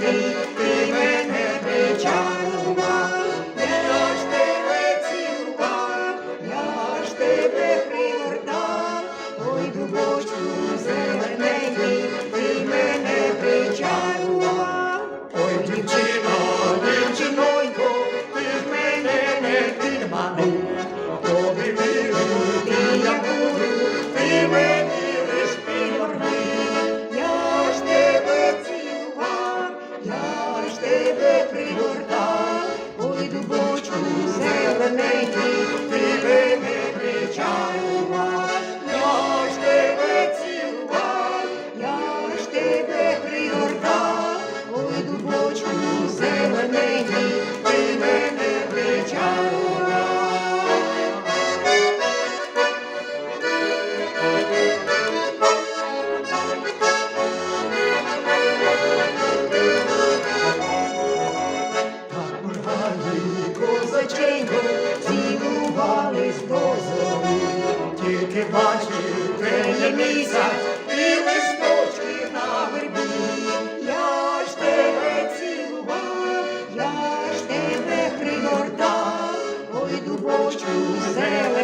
Baby. місяць і листочки на вербі. Я ж тебе цілував, я ж тебе пригортав, ой, дубочку зелений.